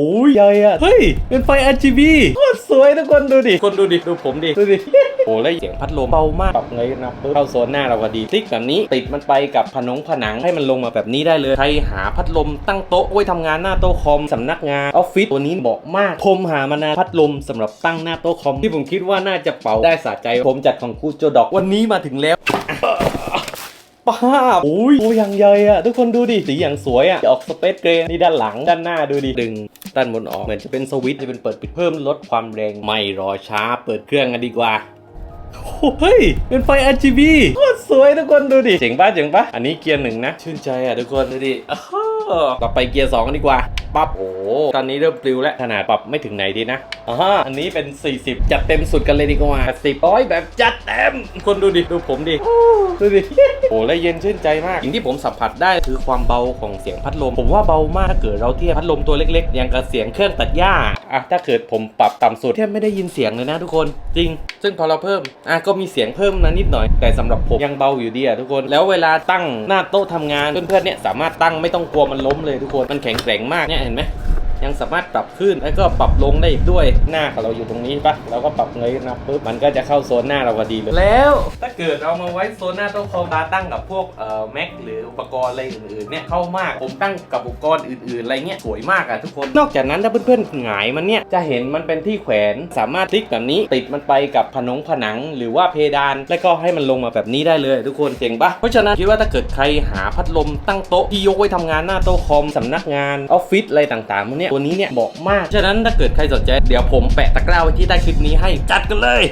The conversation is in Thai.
โอ้ยใหญ่อะเฮ้ย เป็นไฟ RGB โคตรสวยทุกคนดูดิ คนดูดิ ดูผมดิ ดูดิ โอ้แล้วเสียงพัดลมเบามากปรับไงนะปึ๊บเข้าโซนหน้าเราพอดีติ๊กแบบนี้ติดมันไปกับผนงผนังให้มันลงมาแบบนี้ได้เลยใครหาพัดลมตั้งโต๊ะไว้ทำงานหน้าโต๊ะคอมสำนักงานออฟฟิศตัวนี้เหมาะมากผมหามานานพัดลมสำหรับตั้งหน้าโต๊ะคอมที่ผมคิดว่าน่าจะเป่าได้สะใจผมจัดของคูโจดอกวันนี้มาถึงแล้วป้าบโอ้ยโอ้ยอย่างใหญ่อะทุกคนดูดิสีอย่างสวยอะออกสเปซเกรย์นี่ด้านหลังด้านหน้าดูดิดึง ด้านบนออกเหมือนจะเป็นสวิตช์จะเป็นเปิดปิดเพิ่มลดความแรงไม่รอช้า เปิดเครื่องกันดีกว่าโอ้โหเฮ้ย เป็นไฟ RGB โคตรสวยทุกคนดูดิ เจ๋งปะเจ๋งปะอันนี้เกียร์หนึ่งนะ ชื่นใจอะทุกคนดูดิอ้าวต่อไปเกียร์สองกันดีกว่า ปั๊บโอ้ตอนนี้เริ่มปลิวแล้วขนาดปรับไม่ถึงไหนดีนะอ่าอันนี้เป็น 40 จัดเต็มสุดกันเลยดีกว่า10ร้อยแบบจัดเต็มคนดูดิดูผมดิดูดิโอ้และเย็นชื่นใจมากสิ่งที่ผมสัมผัสได้คือความเบาของเสียงพัดลม ผมว่าเบามากถ้าเกิดเราเทียบพัดลมตัวเล็กๆย่างกับเสียงเครื่องตัดหญ้าอะถ้าเกิดผมปรับต่ำสุดแทบไม่ได้ยินเสียงเลยนะทุกคนจริง ซึ่งพอเราเพิ่มอะก็มีเสียงเพิ่มนะนิดหน่อย แต่สำหรับผมยังเบาอยู่ดีอะทุกคนแล้วเวลาตั้งหน้าโต๊ะทำงานเพื่อนๆเนี่ยสามารถตั้งไม่ต้องกลัวมันล้มเลยทุกคนมันแข็งแกร่งมากเนี่ยเห็นไหม ยังสามารถปรับขึ้นแล้วก็ปรับลงได้อีกด้วยหน้าของเราอยู่ตรงนี้ปะเราก็ปรับเงยนะปุ๊บมันก็จะเข้าโซนหน้าเราพอดีเลยแล้ว ถ้าเกิดเรามาไว้โซนหน้าโต๊ะคอมตาตั้งกับพวกเอ่อแม็กหรืออุปกรณ์อะไรอื่นๆเนี่ยเข้ามากผมตั้งกับอุปกรณ์อื่นๆอะไรเงี้ยสวยมากอะทุกคนนอกจากนั้นถ้าเพื่อนๆหงายมันเนี่ยจะเห็นมันเป็นที่แขวนสามารถคลิกแบบนี้ ติดมันไปกับผนงผนังหรือว่าเพดาน แล้วก็ให้มันลงมาแบบนี้ได้เลย ทุกคนเจ๋งปะเพราะฉะนั้นคิดว่าถ้าเกิดใครหาพัดลมตั้งโต๊ะที่ยกไว้ทำงานหน้าโต๊ะคอมสำนักงานออฟฟิศอะไรต่างๆพวกเนี่ยตัวนี้เนี่ยเหมาะมาก ฉะนั้นถ้าเกิดใครสนใจ เดี๋ยวผมแปะตะกร้าไว้ที่ใต้คลิปนี้ให้จัดกันเลย